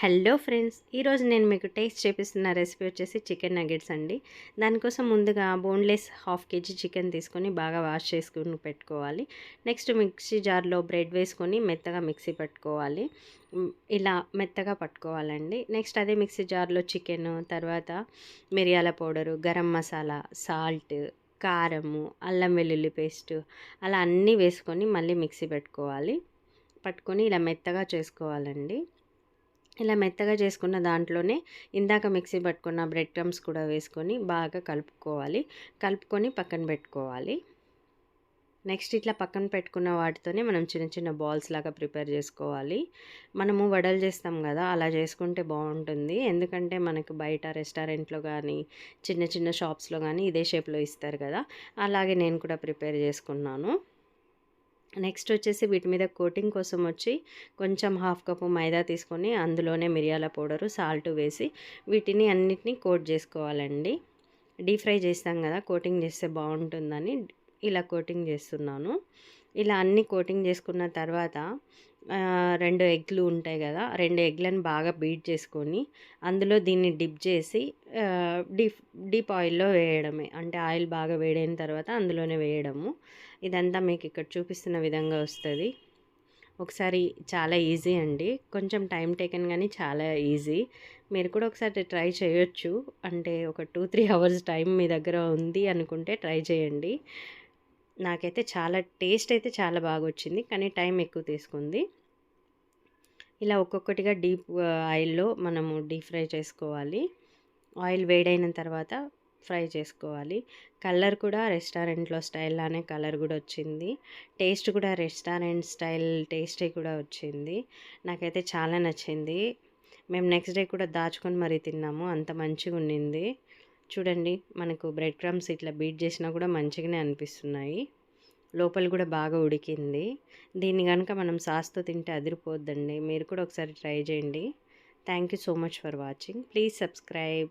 Hello friends ఈరోజు నేను మీకు టేస్ట్ చేపిస్తున్న రెసిపీ వచ్చేసి చికెన్ నగెట్స్ అండి. దానికోసం ముందుగా బోన్లెస్ హాఫ్ కేజీ చికెన్ తీసుకొని బాగా వాష్ చేసుకుని పెట్టుకోవాలి. నెక్స్ట్ మిక్సీ జార్లో బ్రెడ్ వేసుకొని మెత్తగా మిక్సీ పట్టుకోవాలి. ఇలా మెత్తగా పట్టుకోవాలండి. నెక్స్ట్ అదే మిక్సీ జార్లో చికెన్ తర్వాత మిరియాల పౌడరు గరం మసాలా సాల్ట్ కారము అల్లం వెల్లుల్లి పేస్ట్ అలా అన్నీ వేసుకొని మళ్ళీ మిక్సీ పెట్టుకోవాలి. పట్టుకొని ఇలా మెత్తగా చేసుకోవాలండి. ఇలా మెత్తగా చేసుకున్న దాంట్లోనే ఇందాక మిక్సీ పట్టుకున్న బ్రెడ్ క్రమ్స్ కూడా వేసుకొని బాగా కలుపుకోవాలి. కలుపుకొని పక్కన పెట్టుకోవాలి. నెక్స్ట్ ఇట్లా పక్కన పెట్టుకున్న వాటితోనే మనం చిన్న చిన్న బాల్స్ లాగా ప్రిపేర్ చేసుకోవాలి. మనము వడలు చేస్తాం కదా అలా చేసుకుంటే బాగుంటుంది. ఎందుకంటే మనకు బయట రెస్టారెంట్లో కానీ చిన్న చిన్న షాప్స్లో కానీ ఇదే షేప్లో ఇస్తారు కదా అలాగే నేను కూడా ప్రిపేర్ చేసుకున్నాను. నెక్స్ట్ వచ్చేసి వీటి మీద కోటింగ్ కోసం వచ్చి కొంచెం హాఫ్ కప్పు మైదా తీసుకొని అందులోనే మిరియాల పౌడరు సాల్ట్ వేసి వీటిని అన్నిటినీ కోట్ చేసుకోవాలండి. డీప్ ఫ్రై చేస్తాం కదా కోటింగ్ చేస్తే బాగుంటుందని ఇలా కోటింగ్ చేస్తున్నాను. ఇలా అన్ని కోటింగ్ చేసుకున్న తర్వాత రెండు ఎగ్లు ఉంటాయి కదా రెండు ఎగ్లను బాగా బీట్ చేసుకొని అందులో దీన్ని డిప్ చేసి ఆ, డీప్ డీప్ ఆయిల్లో వేయడమే. అంటే ఆయిల్ బాగా వేడైన తర్వాత అందులోనే వేయడము. ఇదంతా మీకు ఇక్కడ చూపిస్తున్న విధంగా వస్తుంది. ఒకసారి చాలా ఈజీ అండి. కొంచెం టైం టేకెన్ కానీ చాలా ఈజీ. మీరు కూడా ఒకసారి ట్రై చేయొచ్చు. అంటే ఒక టూ త్రీ అవర్స్ టైం మీ దగ్గర ఉంది అనుకుంటే ట్రై చేయండి. నాకైతే చాలా టేస్ట్ అయితే చాలా బాగా వచ్చింది కానీ టైం ఎక్కువ తీసుకుంది. ఇలా ఒక్కొక్కటిగా డీప్ ఆయిల్లో మనము డీప్ ఫ్రై చేసుకోవాలి. ఆయిల్ వేడైన తర్వాత ఫ్రై చేసుకోవాలి. కలర్ కూడా రెస్టారెంట్లో స్టైల్లానే కలర్ కూడా వచ్చింది. టేస్ట్ కూడా రెస్టారెంట్ స్టైల్ టేస్టే కూడా వచ్చింది. నాకైతే చాలా నచ్చింది. మేము నెక్స్ట్ డే కూడా దాచుకొని మరీ తిన్నాము. అంత మంచిగా ఉండింది చూడండి మనకు బ్రెడ్ క్రమ్స్ ఇట్లా బీట్ చేసినా కూడా మంచిగానే అనిపిస్తున్నాయి. లోపల కూడా బాగా ఉడికింది. దీన్ని కనుక మనం సాస్తో తింటే అదిరిపోద్దండి. మీరు కూడా ఒకసారి ట్రై చేయండి. Thank you so much for watching please subscribe